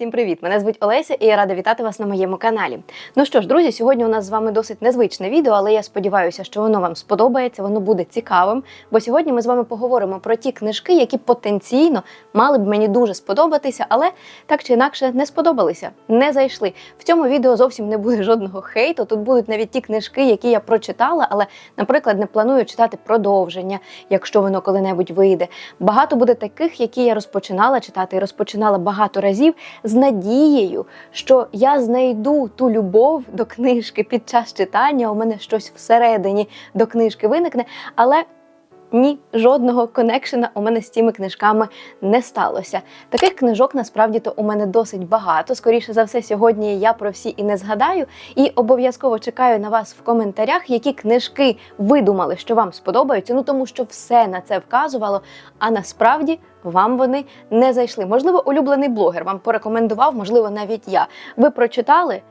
Всім привіт! Мене звуть Олеся і я рада вітати вас на моєму каналі. Ну що ж, друзі, сьогодні у нас з вами досить незвичне відео, але я сподіваюся, що воно вам сподобається, воно буде цікавим. Бо сьогодні ми з вами поговоримо про ті книжки, які потенційно мали б мені дуже сподобатися, але так чи інакше не сподобалися, не зайшли. В цьому відео зовсім не буде жодного хейту. Тут будуть навіть ті книжки, які я прочитала, але, наприклад, не планую читати продовження, якщо воно коли-небудь вийде. Багато буде таких, які я розпочинала читати і розпочинала багато разів з надією, що я знайду ту любов до книжки під час читання. У мене щось всередині до книжки виникне, але. Ні, жодного конекшена у мене з цими книжками не сталося. Таких книжок насправді то у мене досить багато. Скоріше за все, сьогодні я про всі і не згадаю. І обов'язково чекаю на вас в коментарях, які книжки ви думали, що вам сподобаються. Ну тому що все на це вказувало, а насправді вам вони не зайшли. Можливо, улюблений блогер вам порекомендував, можливо, навіть я. Ви прочитали.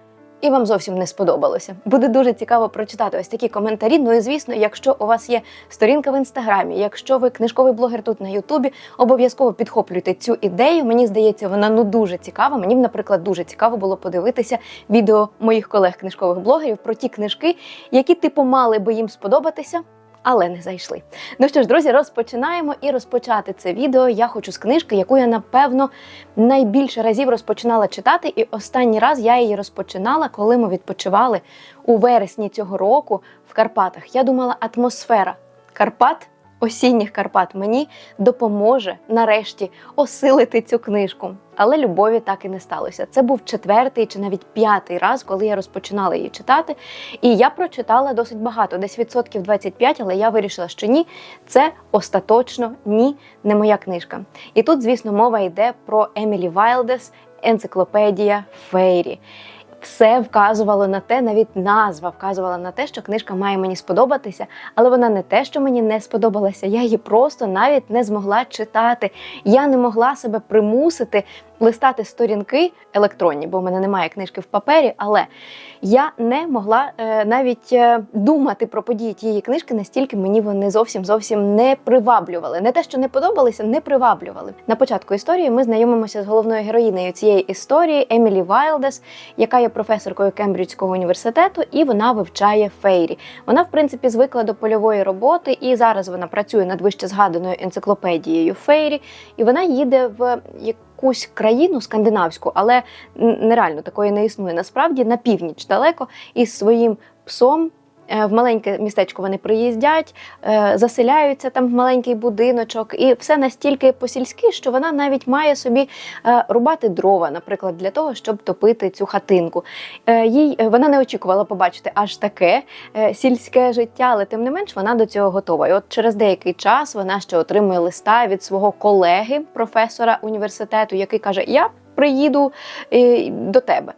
І вам зовсім не сподобалося. Буде дуже цікаво прочитати ось такі коментарі. Ну і звісно, якщо у вас є сторінка в інстаграмі, якщо ви книжковий блогер тут на Ютубі, обов'язково підхоплюйте цю ідею. Мені здається, вона ну дуже цікава. Мені, наприклад, дуже цікаво було подивитися відео моїх колег-книжкових блогерів про ті книжки, які типу мали би їм сподобатися. Але не зайшли. Ну що ж, друзі, розпочинаємо і розпочати це відео. Я хочу з книжки, яку я напевно найбільше разів розпочинала читати. І останній раз я її розпочинала, коли ми відпочивали у вересні цього року в Карпатах. Я думала, атмосфера Карпат. Осінніх Карпат мені допоможе нарешті осилити цю книжку. Але любові так і не сталося. Це був четвертий чи навіть п'ятий раз, коли я розпочинала її читати. І я прочитала досить багато, десь відсотків 25, але я вирішила, що ні, це остаточно ні, не моя книжка. І тут, звісно, мова йде про Емілі Вайлдес, енциклопедія Фейрі все вказувало на те, навіть назва вказувала на те, що книжка має мені сподобатися, але вона не те, що мені не сподобалася. Я її просто навіть не змогла читати. Я не могла себе примусити листати сторінки електронні, бо в мене немає книжки в папері, але я не могла е, навіть е, думати про події тієї книжки, настільки мені вони зовсім зовсім не приваблювали. Не те, що не подобалися, не приваблювали. На початку історії ми знайомимося з головною героїнею цієї історії Емілі Вайлдес, яка є професоркою Кембриджського університету, і вона вивчає фейрі. Вона, в принципі, звикла до польової роботи, і зараз вона працює над вище згаданою енциклопедією Фейрі, і вона їде в якусь країну скандинавську, але нереально такої не існує. Насправді на північ далеко із своїм псом. Е, в маленьке містечко вони приїздять, е, заселяються там в маленький будиночок, і все настільки по-сільськи, що вона навіть має собі е, рубати дрова, наприклад, для того, щоб топити цю хатинку. Їй вона не очікувала побачити аж таке сільське життя, але тим не менш вона до цього готова. І от через деякий час вона ще отримує листа від свого колеги, професора університету, який каже: Я приїду до тебе.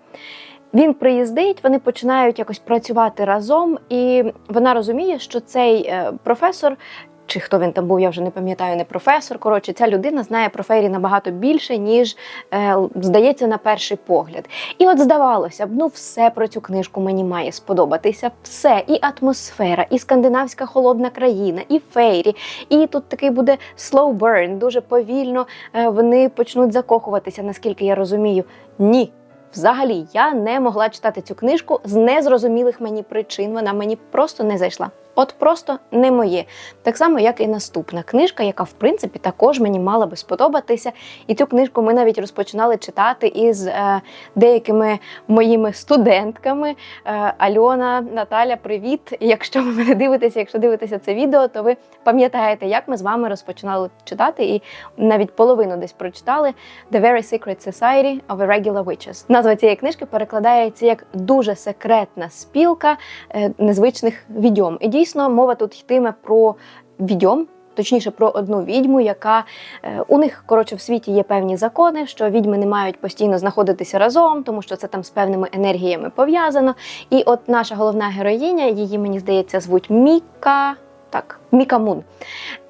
Він приїздить, вони починають якось працювати разом, і вона розуміє, що цей е, професор. Чи хто він там був, я вже не пам'ятаю, не професор. Коротше, ця людина знає про Фейрі набагато більше, ніж е, здається на перший погляд. І от здавалося б, ну все про цю книжку мені має сподобатися. Все, і атмосфера, і скандинавська холодна країна, і Фейрі. І тут такий буде slow burn, дуже повільно е, вони почнуть закохуватися, наскільки я розумію. Ні. Взагалі, я не могла читати цю книжку з незрозумілих мені причин. Вона мені просто не зайшла. От просто не моє. Так само, як і наступна книжка, яка, в принципі, також мені мала би сподобатися. І цю книжку ми навіть розпочинали читати із е, деякими моїми студентками. Е, Альона, Наталя, привіт! Якщо ви мене дивитеся, якщо дивитеся це відео, то ви пам'ятаєте, як ми з вами розпочинали читати, і навіть половину десь прочитали The Very Secret Society of Irregular Witches. Назва цієї книжки перекладається як дуже секретна спілка е, незвичних відьом. І дійсно мова тут йтиме про відьом. Точніше, про одну відьму, яка е, у них коротше в світі є певні закони, що відьми не мають постійно знаходитися разом, тому що це там з певними енергіями пов'язано. І от наша головна героїня, її мені здається, звуть Міка. Так, Міка Мун.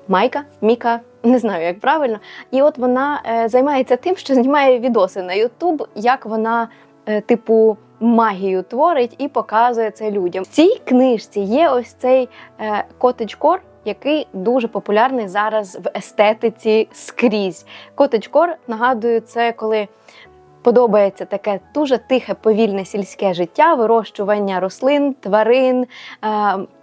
Майка, Міка, не знаю, як правильно. І от вона е, займається тим, що знімає відоси на Ютуб, як вона, е, типу магію творить і показує це людям. В цій книжці є ось цей е, котедж-кор, який дуже популярний зараз в естетиці скрізь. Котедж-кор, нагадую, це коли подобається таке дуже тихе, повільне сільське життя, вирощування рослин, тварин.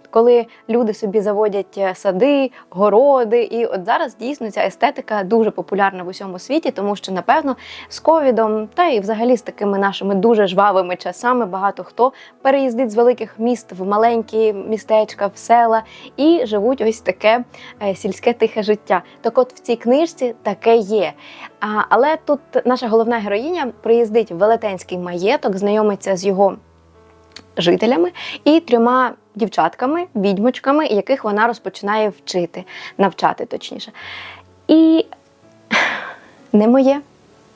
Коли люди собі заводять е, сади, городи, і от зараз дійсно ця естетика дуже популярна в усьому світі, тому що напевно з ковідом та і взагалі з такими нашими дуже жвавими часами багато хто переїздить з великих міст в маленькі містечка, в села і живуть ось таке е, сільське тихе життя. Так, от в цій книжці таке є. А, але тут наша головна героїня приїздить в велетенський маєток, знайомиться з його жителями і трьома дівчатками, відьмочками, яких вона розпочинає вчити, навчати точніше. І не моє.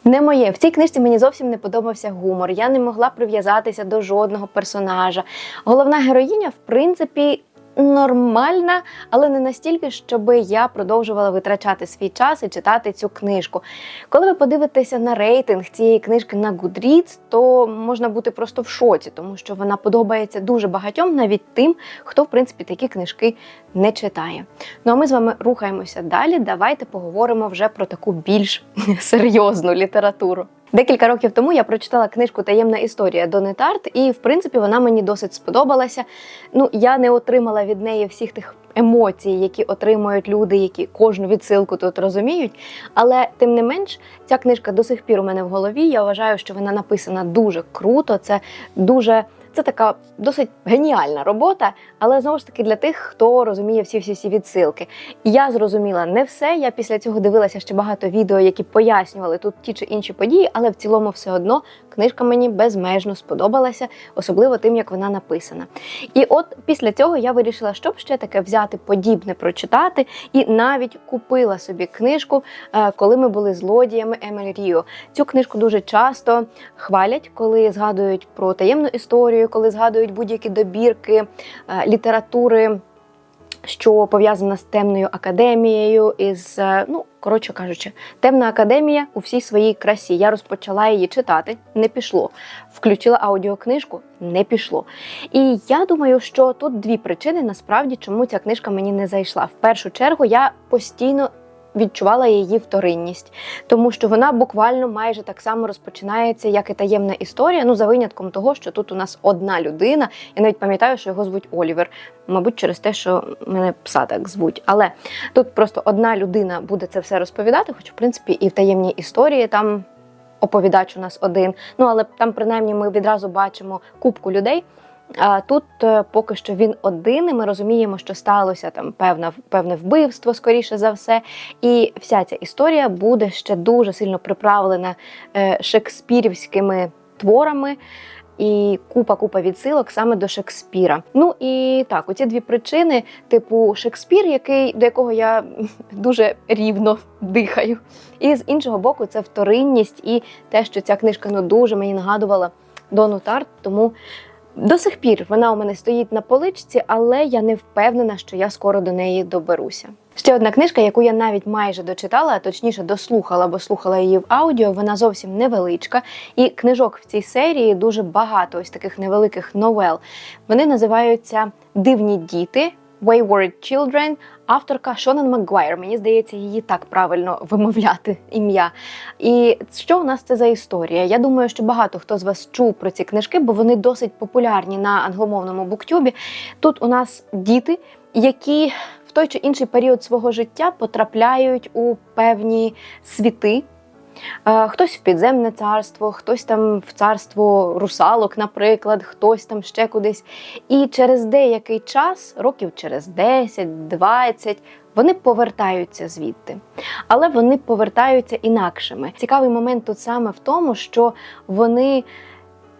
Не моє. В цій книжці мені зовсім не подобався гумор. Я не могла прив'язатися до жодного персонажа. Головна героїня, в принципі, нормальна, але не настільки, щоб я продовжувала витрачати свій час і читати цю книжку. Коли ви подивитеся на рейтинг цієї книжки на Goodreads, то можна бути просто в шоці, тому що вона подобається дуже багатьом, навіть тим, хто в принципі такі книжки не читає. Ну а ми з вами рухаємося далі. Давайте поговоримо вже про таку більш серйозну літературу. Декілька років тому я прочитала книжку Таємна історія Дони Тарт, і в принципі вона мені досить сподобалася. Ну, я не отримала від неї всіх тих емоцій, які отримують люди, які кожну відсилку тут розуміють. Але тим не менш, ця книжка до сих пір у мене в голові. Я вважаю, що вона написана дуже круто. Це дуже. Це така досить геніальна робота, але знову ж таки для тих, хто розуміє всі всі всі відсилки. Я зрозуміла не все. Я після цього дивилася ще багато відео, які пояснювали тут ті чи інші події, але в цілому все одно книжка мені безмежно сподобалася, особливо тим, як вона написана. І от після цього я вирішила, щоб ще таке взяти подібне прочитати, і навіть купила собі книжку, е, коли ми були злодіями Емель Ріо. Цю книжку дуже часто хвалять, коли згадують про таємну історію, коли згадують будь-які добірки е, літератури. Що пов'язана з темною академією, із е, ну коротше кажучи, темна академія у всій своїй красі. Я розпочала її читати, не пішло. Включила аудіокнижку, не пішло. І я думаю, що тут дві причини насправді, чому ця книжка мені не зайшла. В першу чергу я постійно відчувала її вторинність, тому що вона буквально майже так само розпочинається, як і таємна історія. Ну за винятком того, що тут у нас одна людина. Я навіть пам'ятаю, що його звуть Олівер. Мабуть, через те, що мене пса так звуть. Але тут просто одна людина буде це все розповідати, хоч в принципі і в таємній історії там. Оповідач у нас один. Ну але там, принаймні, ми відразу бачимо кубку людей. Тут е, поки що він один, і ми розуміємо, що сталося там певне, певне вбивство, скоріше за все. І вся ця історія буде ще дуже сильно приправлена е, шекспірівськими творами. І купа-купа відсилок саме до Шекспіра. Ну і так, оці дві причини, типу Шекспір, який до якого я дуже рівно дихаю. І з іншого боку, це вторинність і те, що ця книжка ну дуже мені нагадувала Дону Тарт, тому. До сих пір вона у мене стоїть на поличці, але я не впевнена, що я скоро до неї доберуся. Ще одна книжка, яку я навіть майже дочитала, а точніше дослухала, бо слухала її в аудіо. Вона зовсім невеличка, і книжок в цій серії дуже багато ось таких невеликих новел. Вони називаються Дивні діти. Wayward Children, авторка Шонан Макгуайр. Мені здається, її так правильно вимовляти ім'я. І що у нас це за історія? Я думаю, що багато хто з вас чув про ці книжки, бо вони досить популярні на англомовному буктюбі. Тут у нас діти, які в той чи інший період свого життя потрапляють у певні світи. Хтось в підземне царство, хтось там в царство русалок, наприклад, хтось там ще кудись. І через деякий час, років через 10-20, вони повертаються звідти. Але вони повертаються інакшими. Цікавий момент тут саме в тому, що вони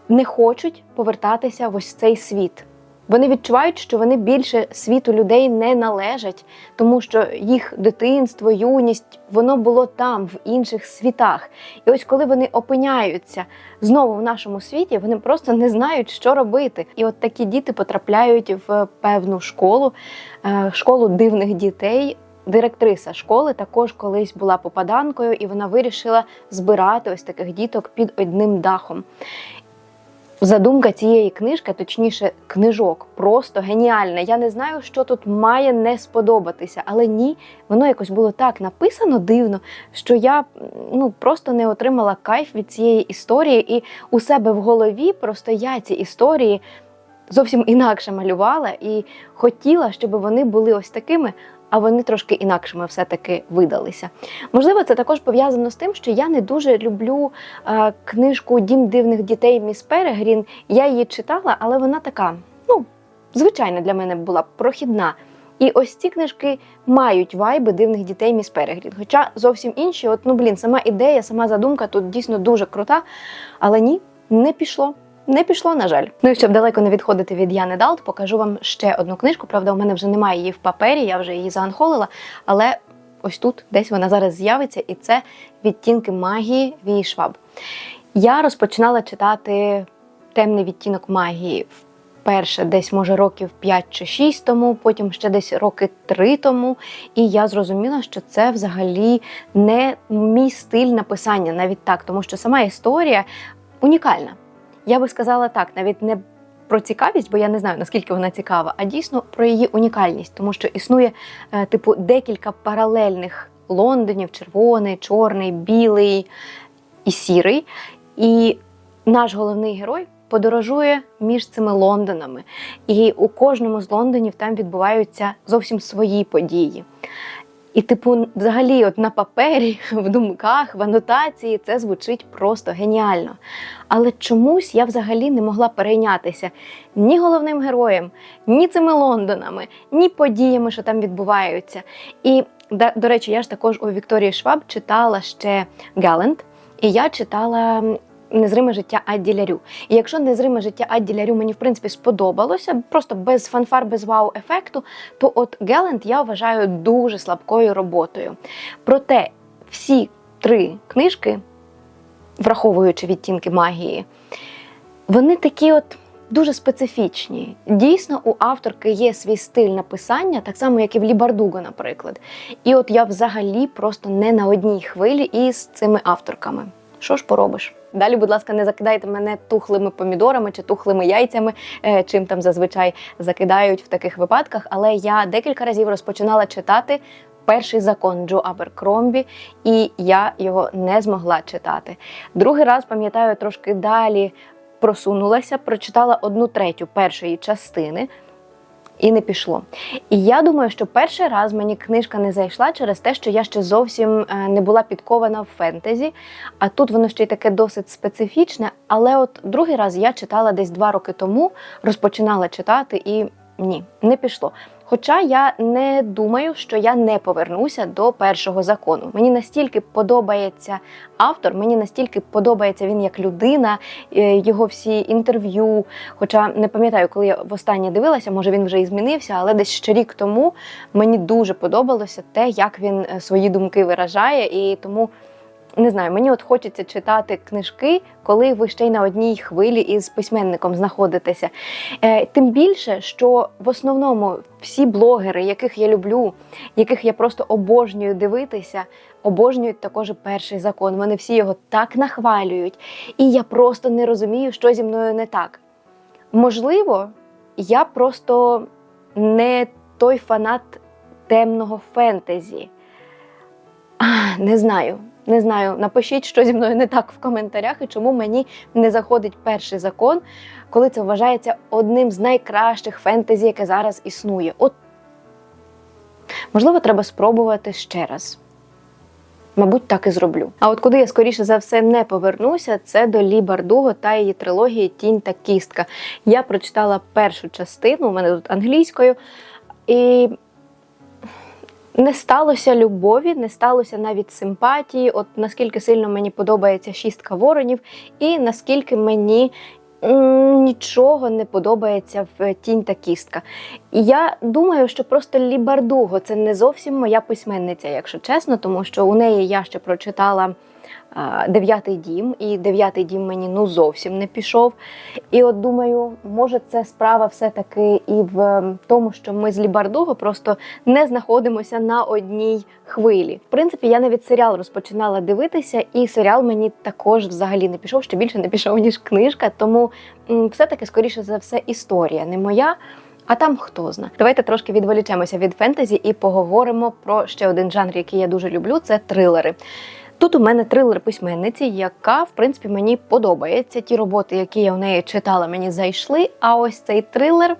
не хочуть повертатися в ось цей світ. Вони відчувають, що вони більше світу людей не належать, тому що їх дитинство, юність воно було там, в інших світах. І ось коли вони опиняються знову в нашому світі, вони просто не знають, що робити. І от такі діти потрапляють в певну школу, е, школу дивних дітей. Директриса школи також колись була попаданкою, і вона вирішила збирати ось таких діток під одним дахом. Задумка цієї книжки, точніше, книжок, просто геніальна. Я не знаю, що тут має не сподобатися, але ні, воно якось було так написано дивно, що я ну просто не отримала кайф від цієї історії, і у себе в голові просто я ці історії зовсім інакше малювала і хотіла, щоб вони були ось такими. А вони трошки інакшими все-таки видалися. Можливо, це також пов'язано з тим, що я не дуже люблю е, книжку Дім дивних дітей Міс Перегрін. Я її читала, але вона така, ну, звичайна для мене була прохідна. І ось ці книжки мають вайби дивних дітей Міс Перегрін. Хоча зовсім інші, от ну блін, сама ідея, сама задумка тут дійсно дуже крута, але ні, не пішло. Не пішло, на жаль. Ну і щоб далеко не відходити від Яни Далт, покажу вам ще одну книжку. Правда, у мене вже немає її в папері, я вже її заанхолила, але ось тут десь вона зараз з'явиться, і це відтінки магії Вії Шваб. Я розпочинала читати темний відтінок магії вперше, десь, може, років 5 чи 6 тому, потім ще десь роки 3 тому. І я зрозуміла, що це взагалі не мій стиль написання, навіть так, тому що сама історія унікальна. Я би сказала так, навіть не про цікавість, бо я не знаю наскільки вона цікава, а дійсно про її унікальність, тому що існує е, типу декілька паралельних Лондонів: червоний, чорний, білий і сірий. І наш головний герой подорожує між цими Лондонами. І у кожному з Лондонів там відбуваються зовсім свої події. І, типу, взагалі, от на папері, в думках, в анотації це звучить просто геніально. Але чомусь я взагалі не могла перейнятися ні головним героєм, ні цими Лондонами, ні подіями, що там відбуваються. І, до речі, я ж також у Вікторії Шваб читала ще Галент, і я читала незриме життя Адді Лярю. І якщо незриме життя Адді Лярю мені в принципі сподобалося, просто без фанфар, без вау-ефекту, то от Геленд я вважаю дуже слабкою роботою. Проте всі три книжки, враховуючи відтінки магії, вони такі от. Дуже специфічні. Дійсно, у авторки є свій стиль написання, так само, як і в Лібардуго, наприклад. І от я взагалі просто не на одній хвилі із цими авторками. Що ж поробиш? Далі, будь ласка, не закидайте мене тухлими помідорами чи тухлими яйцями, е, чим там зазвичай закидають в таких випадках. Але я декілька разів розпочинала читати. Перший закон Джо Аберкромбі, і я його не змогла читати. Другий раз, пам'ятаю, трошки далі просунулася, прочитала одну третю першої частини і не пішло. І я думаю, що перший раз мені книжка не зайшла через те, що я ще зовсім е, не була підкована в фентезі, а тут воно ще й таке досить специфічне. Але от другий раз я читала десь два роки тому, розпочинала читати і ні, не пішло. Хоча я не думаю, що я не повернуся до першого закону. Мені настільки подобається автор, мені настільки подобається він як людина, е, його всі інтерв'ю. Хоча не пам'ятаю, коли я востаннє дивилася, може він вже і змінився, але десь ще рік тому мені дуже подобалося те, як він е, свої думки виражає, і тому не знаю, мені от хочеться читати книжки, коли ви ще й на одній хвилі із письменником знаходитеся. Е, Тим більше, що в основному всі блогери, яких я люблю, яких я просто обожнюю дивитися, обожнюють також перший закон. Вони всі його так нахвалюють. І я просто не розумію, що зі мною не так. Можливо, я просто не той фанат темного фентезі. Не знаю. Не знаю, напишіть, що зі мною не так в коментарях і чому мені не заходить перший закон, коли це вважається одним з найкращих фентезі, яке зараз існує. От, можливо, треба спробувати ще раз. Мабуть, так і зроблю. А от куди я скоріше за все не повернуся, це до Лі Бардуго та її трилогії Тінь та кістка. Я прочитала першу частину, у мене тут англійською, і не сталося любові, не сталося навіть симпатії. От наскільки сильно мені подобається шістка воронів, і наскільки мені нічого не подобається в тінь та кістка. Я думаю, що просто Лібардуго це не зовсім моя письменниця, якщо чесно, тому що у неї я ще прочитала дев'ятий дім, і дев'ятий дім мені ну зовсім не пішов. І от думаю, може, це справа все-таки і в тому, що ми з Лібардуго просто не знаходимося на одній хвилі. В принципі, я навіть серіал розпочинала дивитися, і серіал мені також взагалі не пішов, ще більше не пішов, ніж книжка. Тому все-таки, скоріше за все, історія не моя. А там хто зна. Давайте трошки відволічемося від фентезі і поговоримо про ще один жанр, який я дуже люблю це трилери. Тут у мене трилер письменниці, яка в принципі мені подобається. Ті роботи, які я в неї читала, мені зайшли. А ось цей трилер.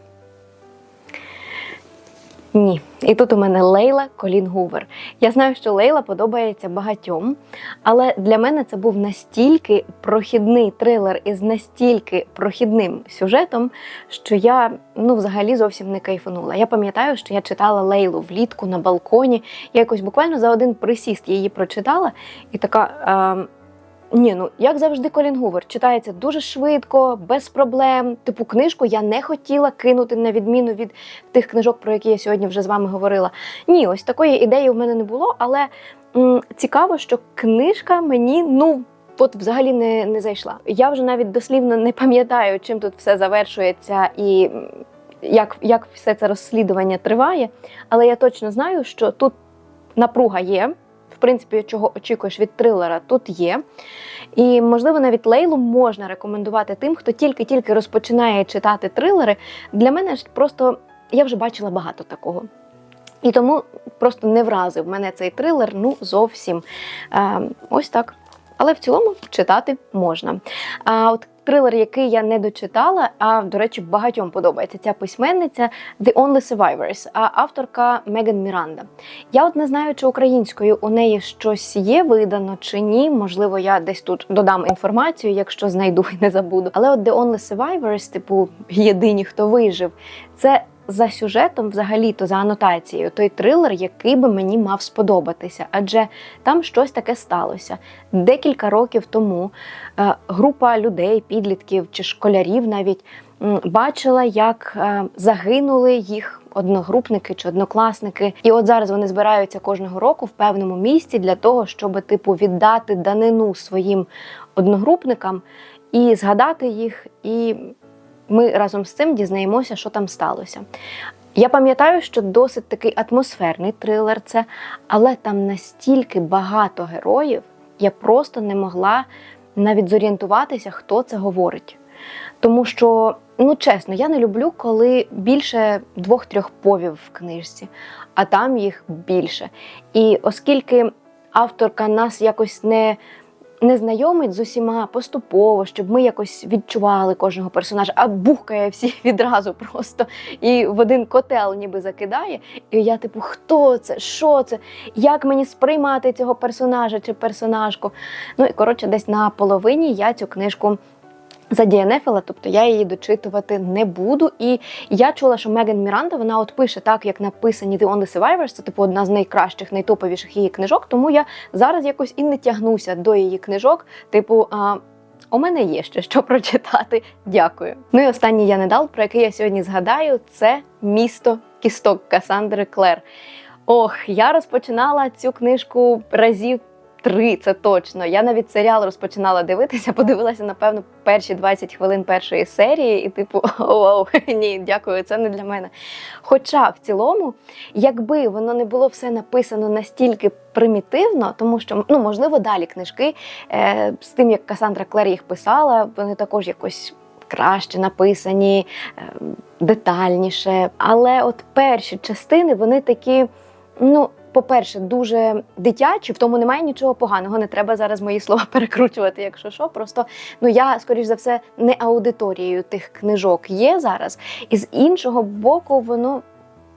Ні, і тут у мене Лейла Колін Гувер. Я знаю, що Лейла подобається багатьом, але для мене це був настільки прохідний трилер із настільки прохідним сюжетом, що я ну взагалі зовсім не кайфанула. Я пам'ятаю, що я читала Лейлу влітку на балконі. Я якось буквально за один присіст її прочитала, і така. Е ні, ну як завжди, Колін Гувер читається дуже швидко, без проблем. Типу, книжку я не хотіла кинути на відміну від тих книжок, про які я сьогодні вже з вами говорила. Ні, ось такої ідеї в мене не було, але м, цікаво, що книжка мені ну. От взагалі не не зайшла. Я вже навіть дослівно не пам'ятаю, чим тут все завершується і як, як все це розслідування триває. Але я точно знаю, що тут напруга є принципі, чого очікуєш від трилера, тут є. І, можливо, навіть лейлу можна рекомендувати тим, хто тільки-тільки розпочинає читати трилери. Для мене ж просто я вже бачила багато такого. І тому просто не вразив мене цей трилер, ну зовсім е, ось так. Але в цілому читати можна. А от трилер, який я не дочитала, а до речі, багатьом подобається ця письменниця The Only Survivors, а авторка Меган Міранда. Я от не знаю, чи українською у неї щось є видано чи ні. Можливо, я десь тут додам інформацію, якщо знайду і не забуду. Але от The Only Survivors, типу єдині, хто вижив, це за сюжетом, взагалі-то за анотацією, той трилер, який би мені мав сподобатися, адже там щось таке сталося. Декілька років тому е, група людей, підлітків чи школярів навіть бачила, як е, загинули їх. Одногрупники чи однокласники, і от зараз вони збираються кожного року в певному місці для того, щоб типу віддати данину своїм одногрупникам і згадати їх, і ми разом з цим дізнаємося, що там сталося. Я пам'ятаю, що досить такий атмосферний трилер це, але там настільки багато героїв, я просто не могла навіть зорієнтуватися, хто це говорить. Тому що, ну чесно, я не люблю, коли більше двох-трьох повів в книжці, а там їх більше. І оскільки авторка нас якось не не знайомить з усіма поступово, щоб ми якось відчували кожного персонажа, а бухкає всі відразу просто і в один котел ніби закидає. І я, типу, хто це? Що це? Як мені сприймати цього персонажа чи персонажку? Ну і коротше, десь на половині я цю книжку за Діанефела, тобто я її дочитувати не буду. І я чула, що Меган Міранда вона от пише так, як написані The Only Survivors, це типу одна з найкращих, найтоповіших її книжок. Тому я зараз якось і не тягнуся до її книжок. Типу, а, у мене є ще що прочитати. Дякую. Ну і останній я не дал, про який я сьогодні згадаю, це місто кісток Касандри Клер. Ох, я розпочинала цю книжку разів три, це точно. Я навіть серіал розпочинала дивитися, подивилася, напевно, перші 20 хвилин першої серії, і типу, оу, ні, дякую, це не для мене. Хоча в цілому, якби воно не було все написано настільки примітивно, тому що, ну, можливо, далі книжки е, з тим, як Касандра Клер їх писала, вони також якось. Краще написані, е, детальніше. Але от перші частини вони такі, ну по-перше, дуже дитячі, в тому немає нічого поганого. Не треба зараз мої слова перекручувати, якщо що. Просто ну я, скоріш за все, не аудиторією тих книжок є зараз. І з іншого боку, воно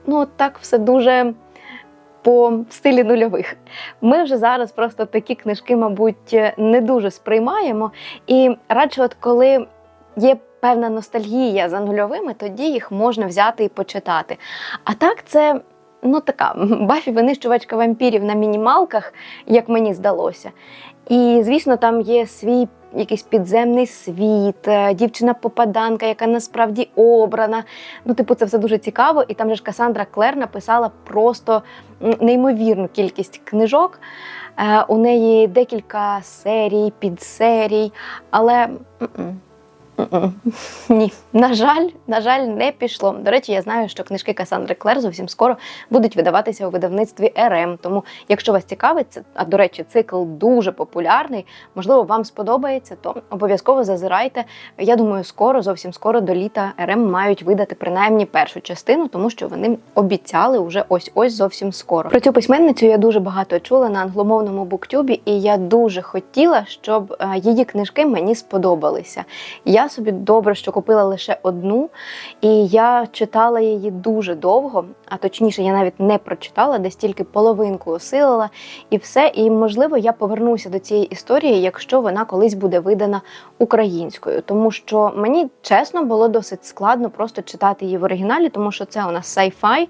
ну так все дуже. По стилі нульових. Ми вже зараз просто такі книжки, мабуть, не дуже сприймаємо. І радше, от коли є певна ностальгія за нульовими, тоді їх можна взяти і почитати. А так, це ну така Бафі винищувачка вампірів на мінімалках, як мені здалося. І, звісно, там є свій якийсь підземний світ, е, дівчина-попаданка, яка насправді обрана. Ну, типу, це все дуже цікаво. І там же ж Касандра Клер написала просто неймовірну кількість книжок. Е, У неї декілька серій, підсерій, але. Ні, на жаль, на жаль, не пішло. До речі, я знаю, що книжки Касандри Клер зовсім скоро будуть видаватися у видавництві РМ. Тому, якщо вас цікавить, а до речі, цикл дуже популярний, можливо, вам сподобається, то обов'язково зазирайте. Я думаю, скоро, зовсім скоро до літа РМ мають видати принаймні першу частину, тому що вони обіцяли уже ось ось зовсім скоро. Про цю письменницю я дуже багато чула на англомовному буктюбі, і я дуже хотіла, щоб е, її книжки мені сподобалися. Я собі добре, що купила лише одну, і я читала її дуже довго, а точніше, я навіть не прочитала, десь тільки половинку осилила, і все. І можливо, я повернуся до цієї історії, якщо вона колись буде видана українською, тому що мені чесно було досить складно просто читати її в оригіналі, тому що це у нас sci-fi,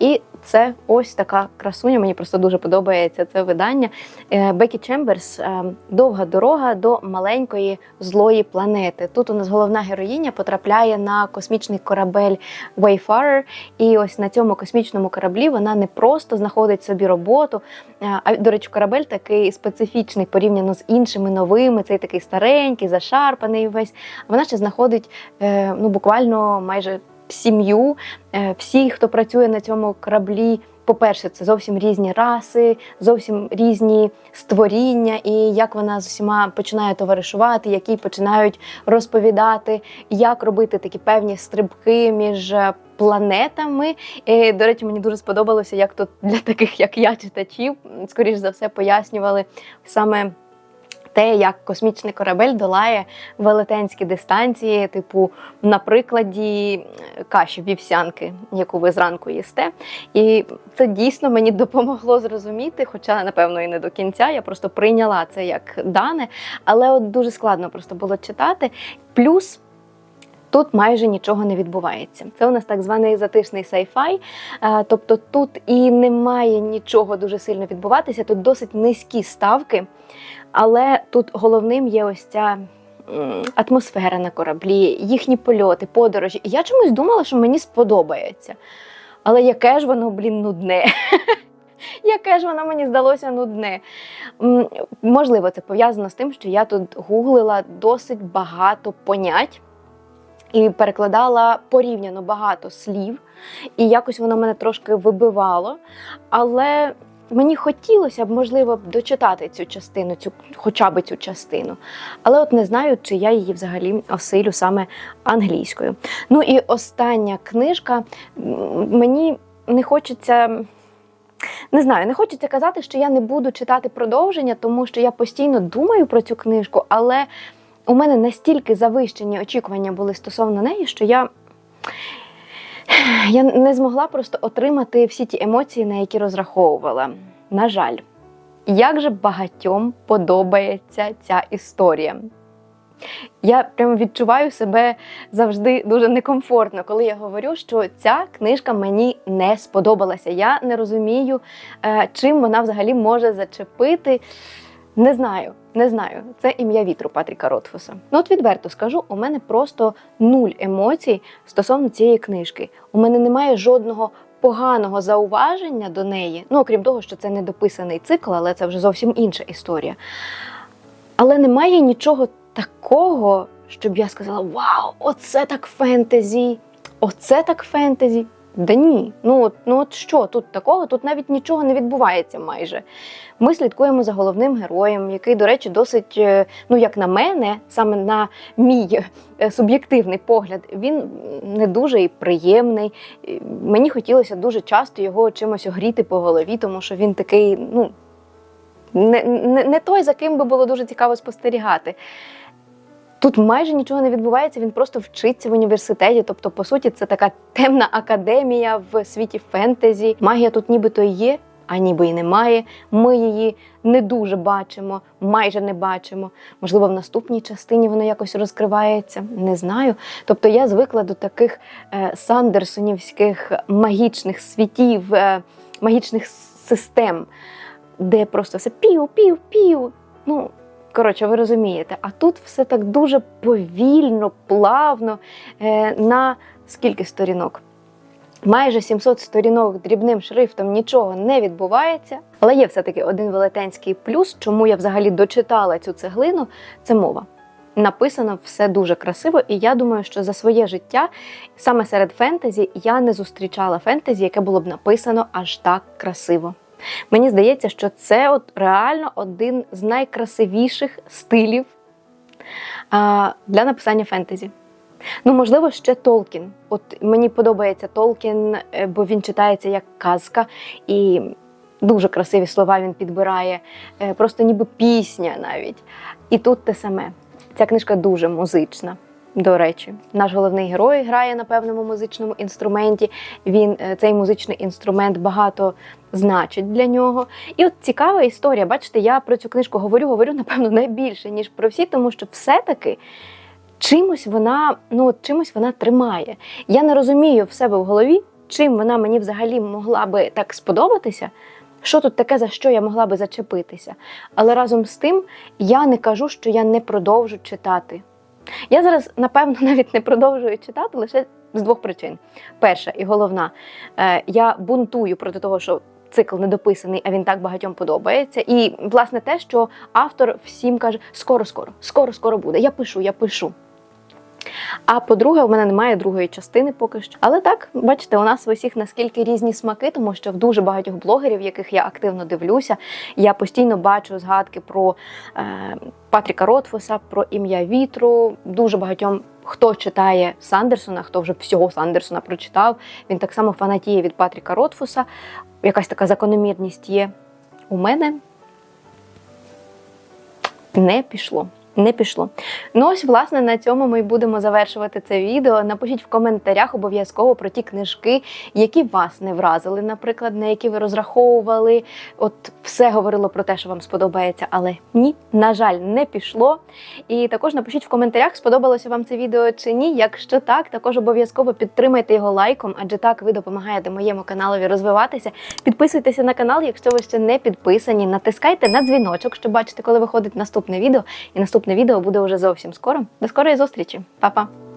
і це ось така красуня. Мені просто дуже подобається це видання. Е, Бекі Чемберс е, довга дорога до маленької злої планети. Тут у нас головна героїня потрапляє на космічний корабель Wayfarer, і ось на цьому космічному кораблі вона не просто знаходить собі роботу. е, А до речі, корабель такий специфічний порівняно з іншими новими. Цей такий старенький, зашарпаний весь. Вона ще знаходить ну буквально майже сім'ю. Е, Всі, хто працює на цьому кораблі, по-перше, це зовсім різні раси, зовсім різні створіння, і як вона з усіма починає товаришувати, які починають розповідати, як робити такі певні стрибки між е, планетами. І, до речі, мені дуже сподобалося, як тут для таких, як я, читачів, скоріш за все, пояснювали саме. Те, як космічний корабель долає велетенські дистанції, типу на прикладі е, каші вівсянки, яку ви зранку їсте. І це дійсно мені допомогло зрозуміти, хоча, напевно, і не до кінця. Я просто прийняла це як дане, але от дуже складно просто було читати. Плюс. Тут майже нічого не відбувається. Це у нас так званий затишний сайфай. Е, Тобто тут і немає нічого дуже сильно відбуватися. Тут досить низькі ставки, але тут головним є ось ця атмосфера на кораблі, їхні польоти, подорожі. Я чомусь думала, що мені сподобається. Але яке ж воно, блін, нудне. Яке ж воно мені здалося нудне. Можливо, це пов'язано з тим, що я тут гуглила досить багато понять і перекладала порівняно багато слів, і якось воно мене трошки вибивало. Але мені хотілося б, можливо, дочитати цю частину, цю, хоча б цю частину. Але от не знаю, чи я її взагалі осилю саме англійською. Ну і остання книжка. Мені не хочеться. Не знаю, не хочеться казати, що я не буду читати продовження, тому що я постійно думаю про цю книжку, але у мене настільки завищені очікування були стосовно неї, що я, я не змогла просто отримати всі ті емоції, на які розраховувала. На жаль, як же багатьом подобається ця історія. Я прямо відчуваю себе завжди дуже некомфортно, коли я говорю, що ця книжка мені не сподобалася. Я не розумію, е, чим вона взагалі може зачепити. Не знаю, не знаю. Це ім'я вітру Патріка Ротфуса. Ну от відверто скажу, у мене просто нуль емоцій стосовно цієї книжки. У мене немає жодного поганого зауваження до неї. Ну, окрім того, що це недописаний цикл, але це вже зовсім інша історія. Але немає нічого такого, щоб я сказала: Вау, оце так фентезі! Оце так фентезі! Да ні, ну от, ну от що тут такого? Тут навіть нічого не відбувається майже. Ми слідкуємо за головним героєм, який, до речі, досить, е, ну як на мене, саме на мій е, суб'єктивний погляд, він не дуже і приємний. Мені хотілося дуже часто його чимось огріти по голові, тому що він такий, ну не, не, не той, за ким би було дуже цікаво спостерігати. Тут майже нічого не відбувається, він просто вчиться в університеті. Тобто, по суті, це така темна академія в світі фентезі. Магія тут нібито є, а ніби і немає. Ми її не дуже бачимо, майже не бачимо. Можливо, в наступній частині воно якось розкривається, не знаю. Тобто я звикла до таких е, сандерсонівських магічних світів, е, магічних систем, де просто все пів-пів-пів. Ну, коротше, ви розумієте. А тут все так дуже повільно, плавно. Е, на скільки сторінок? Майже 700 сторінок дрібним шрифтом нічого не відбувається. Але є все-таки один велетенський плюс, чому я взагалі дочитала цю цеглину, це мова. Написано все дуже красиво, і я думаю, що за своє життя саме серед фентезі я не зустрічала фентезі, яке було б написано аж так красиво. Мені здається, що це от реально один з найкрасивіших стилів для написання фентезі. Ну, можливо, ще Толкін. От мені подобається Толкін, е, бо він читається як казка, і дуже красиві слова він підбирає, е, просто ніби пісня навіть. І тут те саме. Ця книжка дуже музична. До речі, наш головний герой грає на певному музичному інструменті. Він е, цей музичний інструмент багато значить для нього. І от цікава історія. Бачите, я про цю книжку говорю, говорю, напевно, найбільше, ніж про всі, тому що все-таки чимось вона, ну чимось вона тримає. Я не розумію в себе в голові, чим вона мені взагалі могла би так сподобатися. Що тут таке, за що я могла би зачепитися? Але разом з тим я не кажу, що я не продовжу читати. Я зараз, напевно, навіть не продовжую читати лише з двох причин. Перша і головна, е, я бунтую проти того, що цикл недописаний, а він так багатьом подобається. І, власне, те, що автор всім каже: скоро, скоро, скоро, скоро буде. Я пишу, я пишу. А по-друге, у мене немає другої частини поки що. Але так, бачите, у нас в усіх наскільки різні смаки, тому що в дуже багатьох блогерів, яких я активно дивлюся, я постійно бачу згадки про е, Патріка Ротфуса, про ім'я вітру. Дуже багатьом. Хто читає Сандерсона, хто вже всього Сандерсона прочитав, він так само фанатіє від Патріка Ротфуса. Якась така закономірність є. У мене не пішло. Не пішло. Ну ось, власне, на цьому ми й будемо завершувати це відео. Напишіть в коментарях обов'язково про ті книжки, які вас не вразили, наприклад, на які ви розраховували. От все говорило про те, що вам сподобається, але ні, на жаль, не пішло. І також напишіть в коментарях, сподобалося вам це відео чи ні. Якщо так, також обов'язково підтримайте його лайком, адже так ви допомагаєте моєму каналові розвиватися. Підписуйтеся на канал, якщо ви ще не підписані. Натискайте на дзвіночок, щоб бачити, коли виходить наступне відео. І наступне відео буде вже зовсім скоро. До скорої зустрічі, Па-па!